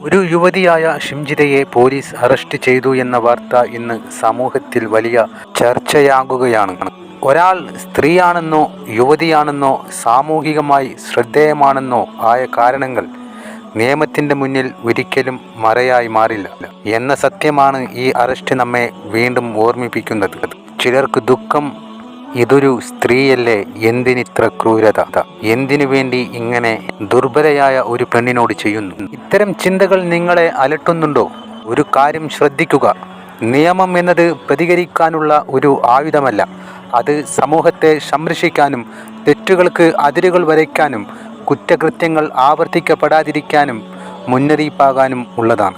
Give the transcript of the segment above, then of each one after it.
ഒരു യുവതിയായ ഷിംജിതയെ police arrest ചെയ്തു എന്ന വാർത്ത ഇന്ന് സമൂഹത്തിൽ വലിയ ചർച്ചയാകുകയാണ്. ഒരാൾ സ്ത്രീയാണെന്നോ യുവതിയാണെന്നോ സാമൂഹികമായി ശ്രദ്ധേയമാണെന്നോ ആയ കാരണങ്ങൾ നിയമത്തിന്റെ മുന്നിൽ ഒരിക്കലും മറയായി മാറില്ല എന്ന സത്യമാണ് ഈ അറസ്റ്റ് നമ്മെ വീണ്ടും ഓർമ്മിപ്പിക്കുന്നത്. ചിലർക്ക് ദുഃഖം ഇതൊരു സ്ത്രീയല്ലേ? എന്തിനിത്ര ക്രൂരത? എന്തിനു വേണ്ടി ഇങ്ങനെ ദുർബലയായ ഒരു പെണ്ണിനോട് ചെയ്യുന്നു? ഇത്തരം ചിന്തകൾ നിങ്ങളെ അലട്ടുന്നുണ്ടോ? ഒരു കാര്യം ശ്രദ്ധിക്കുക. നിയമം എന്നത് പ്രതികരിക്കാനുള്ള ഒരു ആയുധമല്ല. അത് സമൂഹത്തെ സംരക്ഷിക്കാനും തെറ്റുകൾക്ക് അതിരുകൾ വരയ്ക്കാനും കുറ്റകൃത്യങ്ങൾ ആവർത്തിക്കപ്പെടാതിരിക്കാനും മുന്നറിയിപ്പാകാനും ഉള്ളതാണ്.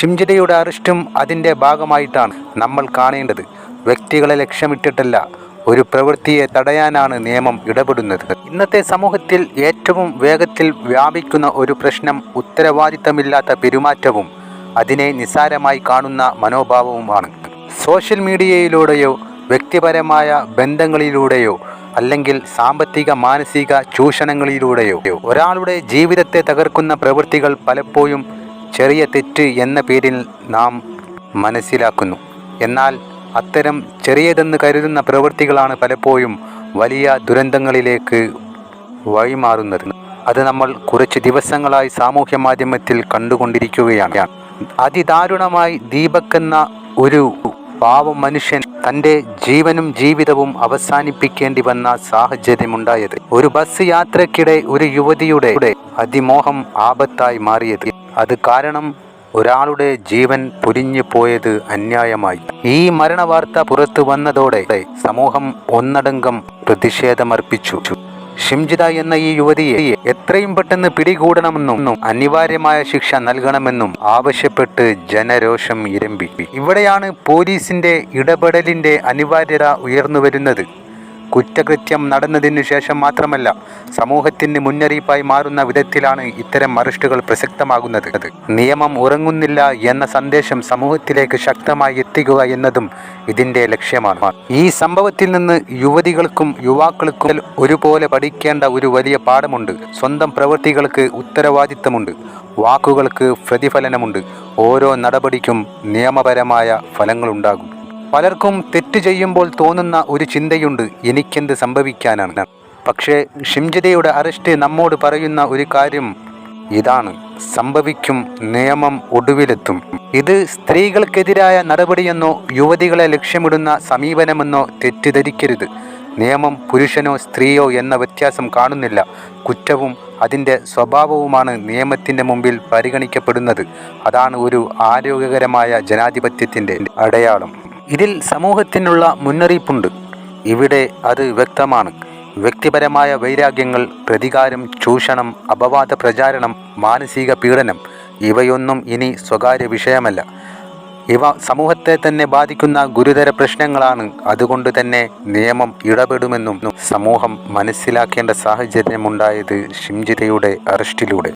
ഷിംജിതയുടെ അറസ്റ്റും അതിന്റെ ഭാഗമായിട്ടാണ് നമ്മൾ കാണേണ്ടത്. വ്യക്തികളെ ലക്ഷ്യമിട്ടിട്ടല്ല ഒരു പ്രവൃത്തിയെ തടയാനാണ് നിയമം ഇടപെടുന്നത്. ഇന്നത്തെ സമൂഹത്തിൽ ഏറ്റവും വേഗത്തിൽ വ്യാപിക്കുന്ന ഒരു പ്രശ്നം ഉത്തരവാദിത്തമില്ലാത്ത പെരുമാറ്റവും അതിനെ നിസ്സാരമായി കാണുന്ന മനോഭാവവുമാണ്. സോഷ്യൽ മീഡിയയിലൂടെയോ വ്യക്തിപരമായ ബന്ധങ്ങളിലൂടെയോ അല്ലെങ്കിൽ സാമ്പത്തിക മാനസിക ചൂഷണങ്ങളിലൂടെയോ ഒരാളുടെ ജീവിതത്തെ തകർക്കുന്ന പ്രവൃത്തികൾ പലപ്പോഴും ചെറിയ തെറ്റ് എന്ന പേരിൽ നാം മനസ്സിലാക്കുന്നു. എന്നാൽ അത്തരം ചെറിയതെന്ന് കരുതുന്ന പ്രവൃത്തികളാണ് പലപ്പോഴും വലിയ ദുരന്തങ്ങളിലേക്ക് വഴിമാറുന്നത്. അത് നമ്മൾ കുറച്ച് ദിവസങ്ങളായി സാമൂഹ്യ മാധ്യമത്തിൽ കണ്ടുകൊണ്ടിരിക്കുകയാണ്. അതിദാരുണമായി ദീപക് എന്ന ഒരു പാവ മനുഷ്യൻ തന്റെ ജീവനും ജീവിതവും അവസാനിപ്പിക്കേണ്ടി വന്ന സാഹചര്യമുണ്ടായത്. ഒരു ബസ് യാത്രക്കിടെ ഒരു യുവതിയുടെ അതിമോഹം ആപത്തായി മാറിയത്. അത് കാരണം ഒരാളുടെ ജീവൻ പൊരിഞ്ഞു പോയത് അന്യായമായി. ഈ മരണവാർത്ത പുറത്തു വന്നതോടെ സമൂഹം ഒന്നടങ്കം പ്രതിഷേധമർപ്പിച്ചു. ഷിംജിത എന്ന ഈ യുവതിയെ എത്രയും പെട്ടെന്ന് പിടികൂടണമെന്നും അനിവാര്യമായ ശിക്ഷ നൽകണമെന്നും ആവശ്യപ്പെട്ട് ജനരോഷം ഇരമ്പി. ഇവിടെയാണ് പോലീസിന്റെ ഇടപെടലിന്റെ അനിവാര്യത ഉയർന്നു വരുന്നത്. കുറ്റകൃത്യം നടന്നതിനു ശേഷം മാത്രമല്ല സമൂഹത്തിന് മുന്നറിയിപ്പായി മാറുന്ന വിധത്തിലാണ് ഇത്തരം അറസ്റ്റുകൾ പ്രസക്തമാകുന്നത്. നിയമം ഉറങ്ങുന്നില്ല എന്ന സന്ദേശം സമൂഹത്തിലേക്ക് ശക്തമായി എത്തിക്കുക എന്നതും ഇതിന്റെ ലക്ഷ്യമാണ്. ഈ സംഭവത്തിൽ നിന്ന് യുവതികൾക്കും യുവാക്കൾക്കും ഒരുപോലെ പഠിക്കേണ്ട ഒരു വലിയ പാഠമുണ്ട്. സ്വന്തം പ്രവൃത്തികൾക്ക് ഉത്തരവാദിത്തമുണ്ട്. വാക്കുകൾക്ക് പ്രതിഫലനമുണ്ട്. ഓരോ നടപടിക്കും നിയമപരമായ ഫലങ്ങളുണ്ടാകും. പലർക്കും തെറ്റ് ചെയ്യുമ്പോൾ തോന്നുന്ന ഒരു ചിന്തയുണ്ട് എനിക്കെന്ത് സംഭവിക്കാനാണ്. പക്ഷേ ഷിംജിതയുടെ അറസ്റ്റ് നമ്മോട് പറയുന്ന ഒരു കാര്യം ഇതാണ്. സംഭവിക്കും നിയമം ഒടുവിലെത്തും. ഇത് സ്ത്രീകൾക്കെതിരായ നടപടിയെന്നോ യുവതികളെ ലക്ഷ്യമിടുന്ന സമീപനമെന്നോ തെറ്റിദ്ധരിക്കരുത്. നിയമം പുരുഷനോ സ്ത്രീയോ എന്ന വ്യത്യാസം കാണുന്നില്ല. കുറ്റവും അതിന്റെ സ്വഭാവവുമാണ് നിയമത്തിന്റെ മുമ്പിൽ പരിഗണിക്കപ്പെടുന്നത്. അതാണ് ഒരു ആരോഗ്യകരമായ ജനാധിപത്യത്തിന്റെ അടയാളം. ഇതിൽ സമൂഹത്തിനുള്ള മുന്നറിയിപ്പുണ്ട്. ഇവിടെ അത് വ്യക്തമാണ്. വ്യക്തിപരമായ വൈരാഗ്യങ്ങൾ പ്രതികാരം ചൂഷണം അപവാദ പ്രചാരണം മാനസിക പീഡനം ഇവയൊന്നും ഇനി സ്വകാര്യ വിഷയമല്ല. ഇവ സമൂഹത്തെ തന്നെ ബാധിക്കുന്ന ഗുരുതര പ്രശ്നങ്ങളാണ്. അതുകൊണ്ട് തന്നെ നിയമം ഇടപെടുമെന്നും സമൂഹം മനസ്സിലാക്കേണ്ട സാഹചര്യമുണ്ടായത് ഷിംജിതയുടെ അറസ്റ്റിലൂടെ.